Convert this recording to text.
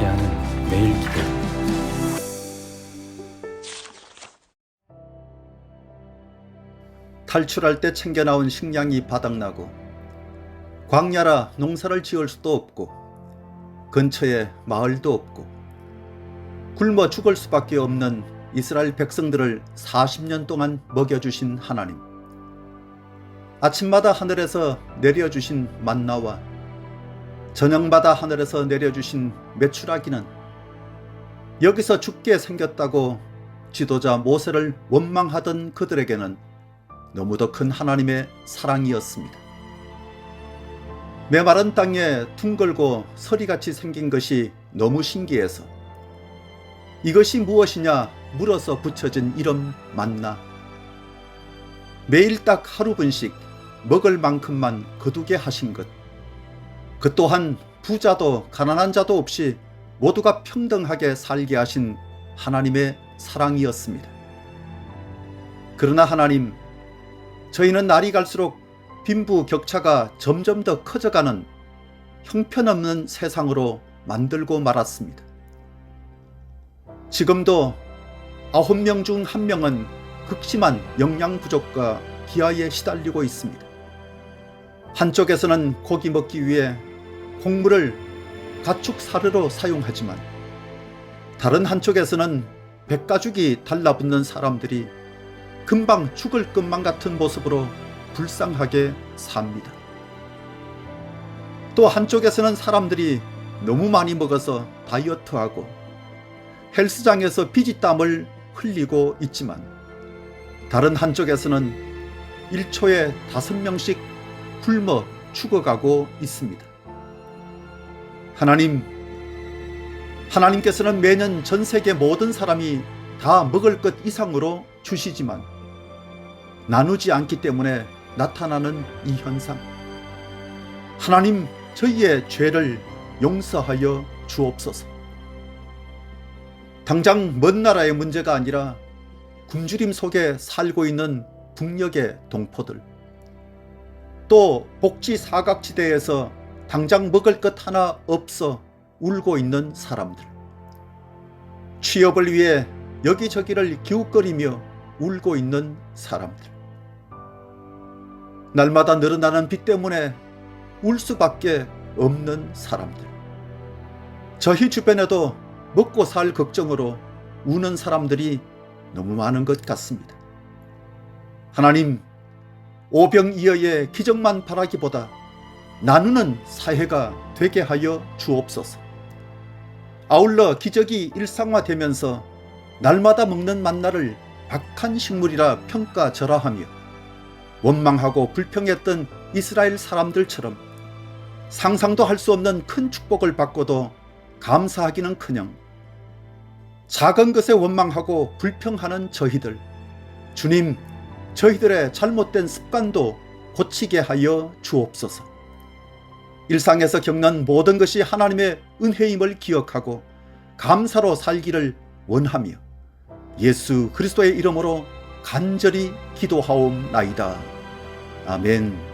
함께하게 하는 매일 기도. 탈출할 때 챙겨 나온 식량이 바닥나고 광야라 농사를 지을 수도 없고 근처에 마을도 없고 굶어 죽을 수밖에 없는 이스라엘 백성들을 40년 동안 먹여주신 하나님. 아침마다 하늘에서 내려주신 만나와 저녁마다 하늘에서 내려주신 메추라기는 여기서 죽게 생겼다고 지도자 모세를 원망하던 그들에게는 너무도 큰 하나님의 사랑이었습니다. 메마른 땅에 둥글고 서리같이 생긴 것이 너무 신기해서 이것이 무엇이냐 물어서 붙여진 이름 만나 매일 딱 하루 분씩 먹을 만큼만 거두게 하신 것. 그 또한 부자도 가난한 자도 없이 모두가 평등하게 살게 하신 하나님의 사랑이었습니다. 그러나 하나님, 저희는 날이 갈수록 빈부 격차가 점점 더 커져가는 형편없는 세상으로 만들고 말았습니다. 지금도 아홉 명 중 한 명은 극심한 영양 부족과 기아에 시달리고 있습니다. 한쪽에서는 고기 먹기 위해 곡물을 가축 사료로 사용하지만 다른 한쪽에서는 백가죽이 달라붙는 사람들이 금방 죽을 것만 같은 모습으로 불쌍하게 삽니다. 또 한쪽에서는 사람들이 너무 많이 먹어서 다이어트하고 헬스장에서 비지땀을 흘리고 있지만 다른 한쪽에서는 1초에 5명씩 굶어 죽어가고 있습니다. 하나님, 하나님께서는 매년 전 세계 모든 사람이 다 먹을 것 이상으로 주시지만 나누지 않기 때문에 나타나는 이 현상. 하나님, 저희의 죄를 용서하여 주옵소서. 당장 먼 나라의 문제가 아니라 굶주림 속에 살고 있는 북녘의 동포들. 또 복지 사각지대에서 당장 먹을 것 하나 없어 울고 있는 사람들. 취업을 위해 여기저기를 기웃거리며 울고 있는 사람들. 날마다 늘어나는 빚 때문에 울 수밖에 없는 사람들. 저희 주변에도 먹고 살 걱정으로 우는 사람들이 너무 많은 것 같습니다. 하나님, 오병이어의 기적만 바라기보다 나누는 사회가 되게 하여 주옵소서. 아울러 기적이 일상화되면서 날마다 먹는 만나를 박한 식물이라 평가절하하며 원망하고 불평했던 이스라엘 사람들처럼 상상도 할 수 없는 큰 축복을 받고도 감사하기는 커녕 작은 것에 원망하고 불평하는 저희들 주님 저희들의 잘못된 습관도 고치게 하여 주옵소서. 일상에서 겪는 모든 것이 하나님의 은혜임을 기억하고 감사로 살기를 원하며 예수 그리스도의 이름으로 간절히 기도하옵나이다. 아멘.